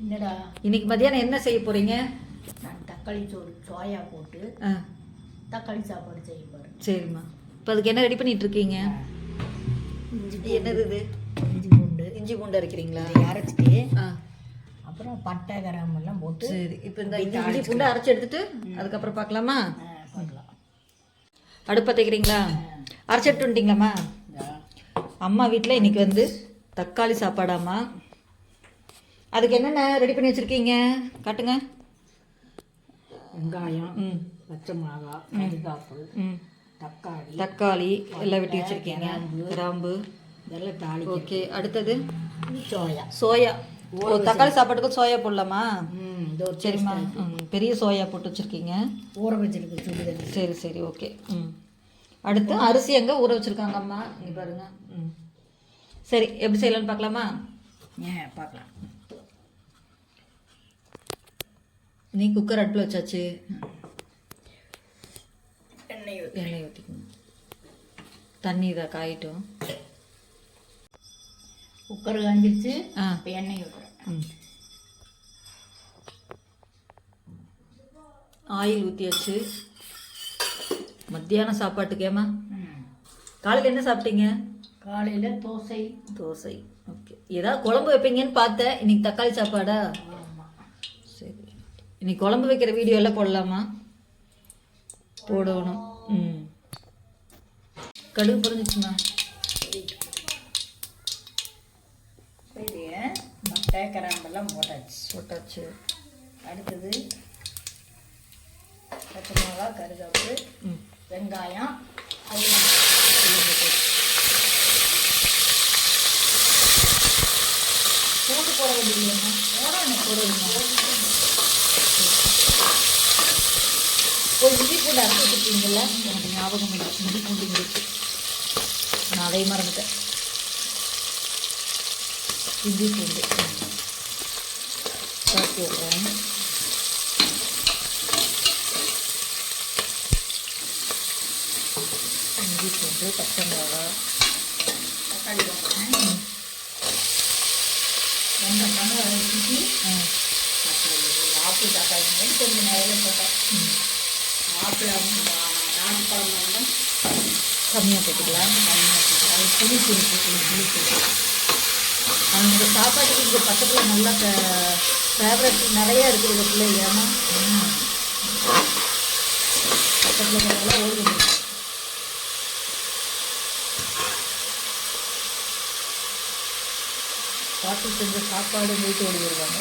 என்னடா? இன்னைக்கு மதியானம் என்ன செய்ய போறீங்க? நான் தக்காளி சோறு சோயா போட்டு ஆ. தக்காளி சாப்பாடு செய்ய போகிறேன் சரிம்மா. இப்போ அதுக்கு என்ன ரெடி பண்ணிட்டு இருக்கீங்க? இது என்னது இது? இஞ்சி பூண்டு. இஞ்சி பூண்டு அரைக்கிறீங்களா? இதை அரைச்சிட்டு ஆ. அப்புறம் பட்டை கிராம் எல்லாம் போட்டு சரி. இப்போ இந்த இஞ்சி இஞ்சி பூண்டு அரைச்சி எடுத்துட்டு அதுக்கப்புறம் பார்க்கலாமா? ஆ, பண்ணலாம் அடுப்பு தைக்கிறீங்களா அரைச்சி எடுத்து வந்துட்டீங்களாம்மா அம்மா வீட்டில் இன்னைக்கு வந்து தக்காளி சாப்பாடாம்மா. அதுக்கு என்னென்ன ரெடி பண்ணி வச்சுருக்கீங்க? காட்டுங்க. வெங்காயம் ம். பச்சை மிளகா கருகாப்பு ம். தக்காளி தக்காளி எல்லாம் வெட்டி வச்சுருக்கீங்க. கிராம்பு இதெல்லாம் தாளி ஓகே அடுத்தது? சோயா. சோயா. ஓ தக்காளி சாப்பாட்டுக்கு சோயா போடலாமா? ம் இதோ சரிம்மா. ம் பெரிய சோயா போட்டு வச்சுருக்கீங்க. ஊற வச்சிருக்கு சுடுதண்ணி. சரி சரி ஓகே. ம். அடுத்து அரிசி எங்கே ஊற வச்சுருக்காங்க அம்மா? இங்கே பாருங்க. ம். சரி எப்படி செய்யலாம்னு பார்க்கலாமா? ஏன் பார்க்கலாம். நீ குக்கர் அடுப்பில் வச்சாச்சு. எண்ணெய் எண்ணெய் ஊற்றிக்கணும் தண்ணி இதை காயிட்டும். குக்கர் காஞ்சிருச்சு. ஆ. இப்போ எண்ணெய் ஊற்றுறேன் ஆயில் ஊற்றியாச்சு மத்தியானம் சாப்பாட்டுக்கேம்மா காலையில் என்ன சாப்பிட்டீங்க? காலையில் தோசை. தோசை. ஓகே. ஏதாவது குழம்பு வைப்பீங்கன்னு பார்த்தேன். இன்னைக்கு தக்காளி சாப்பாடா? இன்னைக்கு குழம்பு வைக்கிற வீடியோ எல்லாம் போடலாமா? போடணும். ம். கடுகு புரிஞ்சிச்சுமா? சரி மட்டை கிராம்பெல்லாம் போட்டாச்சு. போட்டாச்சு. அடுத்தது பச்சை மிளகா கருகாப்பு ம். வெங்காயம் அது பூண்டு போட வேண்டியதுமா போடணும். போடணுமா? ஒரு இஞ்சி பூண்டு அரைச்சி வச்சுருக்கீங்களா எனக்கு ஞாபகம் இல்லை. இஞ்சி பூண்டு இருக்கு. நான் அதை மறந்துட்டேன். இஞ்சி பூண்டு. காட்டி விட்றேன் இஞ்சி பூண்டு பச்சை மிளகா. தக்காளி ஆ. தக்காளி ஆப்பிள் தக்காளி கொஞ்சம் நிறைய போட்டேன். ம் ஆப்பிள் நாட்டு கம்மியாக போட்டுக்கலாம் அது புளிப்பு இருக்கு புளிப்பு இருக்கு சாப்பாட்டுக்கு இங்கே பக்கத்தில் நல்லா ஃபேவரட் நிறைய இருக்குது இந்த பிள்ளை ஏமா பக்கத்தில் நல்லா ஓடுது பாட்டி செஞ்ச சாப்பாடு வீட்டு ஓடி வருவாங்க.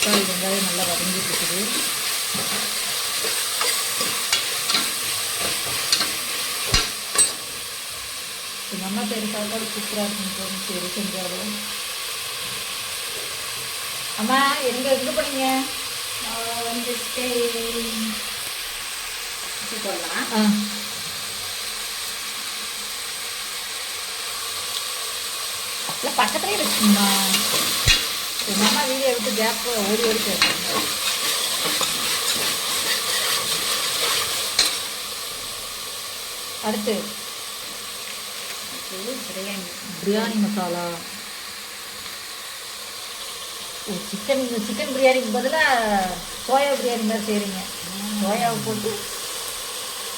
தக்காளி வெங்காயம் நல்லா வதங்கிட்டு இருக்குது எங்கள் அம்மா செய்கிற சாப்பாடு சூப்பராக இருக்குன்னு சரி செஞ்சாலும். அம்மா எங்கே எங்கே போனீங்க? வந்துட்டு போடலாம் ஆ. இல்லை பக்கத்துலேயே எங்கள் வீடியோ விட்டு கேப் ஓடி ஓடி பேசுறாங்க அடுத்து. பிரியாணி. பிரியாணி மசாலா. ஓ சிக்கன் சிக்கன் பிரியாணிக்கு பதிலாக சோயா பிரியாணி மாதிரி செய்கிறீங்க சோயாவை போட்டு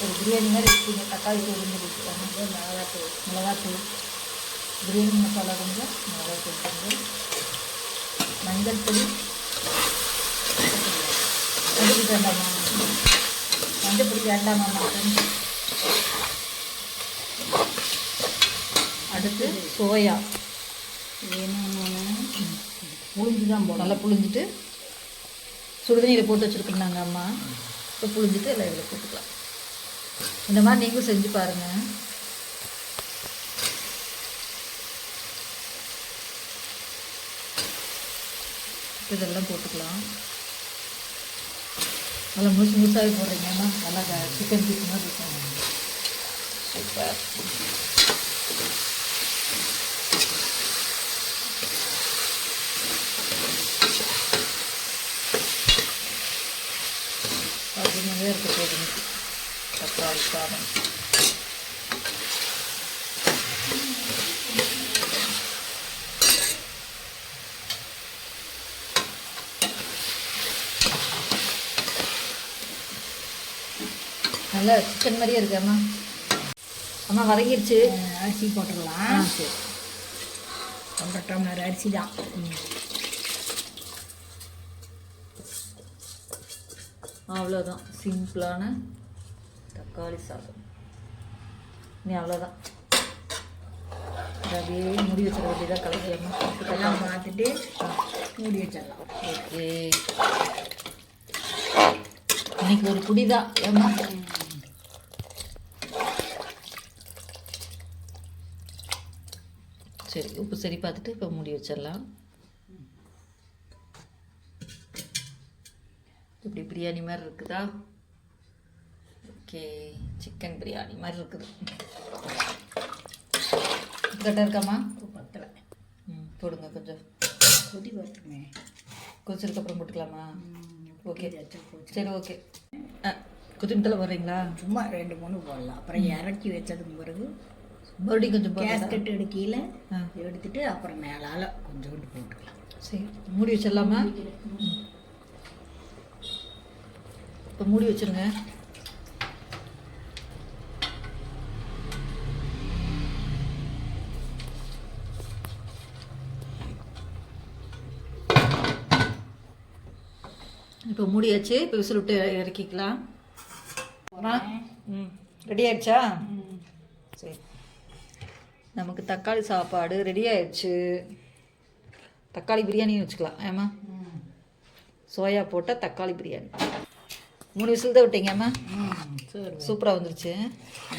ஒரு பிரியாணி மாதிரி வச்சுருங்க தக்காளி தூள் வச்சுக்காங்க கொஞ்சம் மிளகாத்தூள். மிளகாத்தூள். பிரியாணி மசாலா கொஞ்சம் மிளகாத்தூள் கொஞ்சம். மஞ்சள் பொடி. அதுக்கு வேண்டாமா மஞ்சள் பொடி வேண்டாமாம்மா friends? அடுத்து சோயா. வேணும்னு உளுந்து தான் போடணும். நல்லா புழிஞ்சிட்டு சுடுதண்ணியில் போட்டு வச்சுருக்குறாங்க அம்மா. இப்போ புழிஞ்சிட்டு எல்லாம் இதில் போட்டுக்கலாம். இந்த மாதிரி நீங்களும் செஞ்சு பாருங்கள் இதெல்லாம் போட்டுக்கலாம். நல்லா முழுசு முழுசாகவே போடுறீங்க. அம்மா நல்லா சிக்கன் பீஸ் மாதிரி இருக்கும். சூப்பர். அப்படின்னாவே இருக்க போகுது தக்காளி சாதம். நல்லா சிக்கன் மாதிரியே இருக்கு அம்மா. அம்மா வதங்கிருச்சு. அஹ் அரிசி போட்டுடலாம். சரி. ஒன்றரை டம்ளர் அரிசி தான் அவ்வளோதான் சிம்பிளான தக்காளி சாதம். நீ அவ்வளோதான் அப்படியே முடி வச்சிட வேண்டியதாக கலக்கலாமா இதெல்லாம் பார்த்துட்டு மூடி வச்சிடலாம். ஓகே. இன்னைக்கு ஒரு குடி தான் சரி உப்பு சரி பார்த்துட்டு இப்போ மூடி வச்சிடலாம். இப்படி பிரியாணி மாதிரி இருக்குதா? ஓகே சிக்கன் பிரியாணி மாதிரி இருக்குது. கரெக்டாக இருக்காம்மா? பத்தலை. ம் போடுங்க கொஞ்சம். கொதி வரட்டுமே. கொதிச்சதுக்கப்புறம் போட்டுக்கலாமா? ஓகே சரி ஓகே ஆ கொத்தமல்லித்தலை போடுறீங்களா? சும்மா ரெண்டு மூணு போடலாம். அப்புறம் இறக்கி வச்சதுக்கு பிறகு மறுபடியும் கொஞ்சம்? கேஸ்கெட் எடுக்கையில் எடுத்துட்டு அப்புறம் மேலால் கொஞ்சோண்டு போட்டுக்கலாம். சரி. மூடி வச்சிடலாமா? இப்போ மூடி வச்சிருங்க. இப்போ மூடியாச்சு. இப்போ விசில் விட்டு இறக்கிக்கலாம். ம். ரெடி ஆயிடுச்சா? சரி. நமக்கு தக்காளி சாப்பாடு ரெடி ஆயிடுச்சு. தக்காளி பிரியாணின்னு வச்சுக்கலாம். ஏம்மா? சோயா போட்ட தக்காளி பிரியாணி. மூணு விசில் தான் விட்டீங்கம்மா சூப்பராக வந்துருச்சு.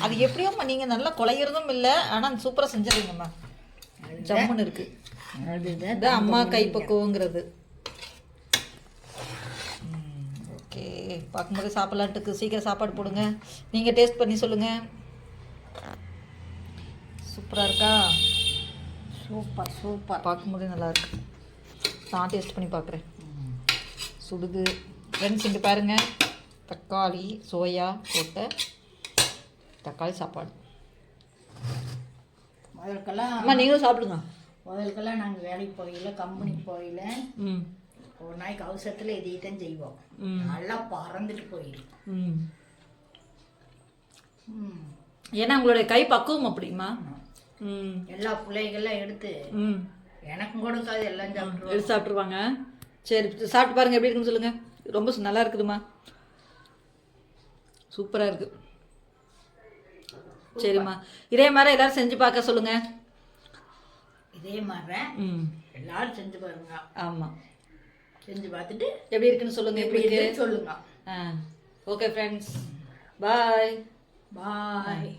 அது எப்படியோம்மா நீங்கள் நல்லா குலையிறதும் இல்லை ஆனால் சூப்பராக செஞ்சிடுறீங்கம்மா. ஜம்முன்னு இருக்கு. அதுதான் அம்மா கைப்பக்குவங்கிறது ஓகே. பார்க்கும்போது சாப்பிட்லான்ட்டுக்கு சீக்கிரம் சாப்பாடு போடுங்க. நீங்கள் டேஸ்ட் பண்ணி சொல்லுங்கள் சூப்பராக இருக்கா? Super super. பார்க்கும்போதே நல்லா இருக்கு. நான் டேஸ்ட் பண்ணி பார்க்குறேன். சுடுது. ஃப்ரெண்ட்ஸ் இங்கே பாருங்க. தக்காளி சோயா போட்ட தக்காளி சாப்பாடு. முதல்கெல்லாம் அம்மா நீங்களும் சாப்பிடுங்க. முதல்கெல்லாம் நாங்கள் வேலைக்கு போகையில் கம்பெனி போகையில் ம். ஒரு நாளைக்கு அவசரத்தில் இதைத்தான் செய்வோம். ம். நல்லா பறந்துட்டு போயிடும். ஏன்னா உங்களுடைய கை பக்குவம் அப்படிமா எல்லா பிள்ளைகள்லாம் எடுத்து ம். எனக்கும் கொடுக்காது எல்லாம் எடுத்து சாப்பிட்ருவாங்க சரி சாப்பிட்டு பாருங்க எப்படி இருக்குன்னு சொல்லுங்க. ரொம்ப நல்லா இருக்குதுமா சூப்பராக இருக்கு. சரிம்மா. இதே மாதிரி எல்லாரும் செஞ்சு பார்க்க சொல்லுங்க. இதே மாதிரி ம். எல்லாரும் செஞ்சு பாருங்க. ஆமாம் செஞ்சு பார்த்துட்டு எப்படி இருக்குன்னு சொல்லுங்க எப்படி இருக்கு சொல்லுங்க. ஆ. ஓகே ஃப்ரெண்ட்ஸ் பாய் பாய்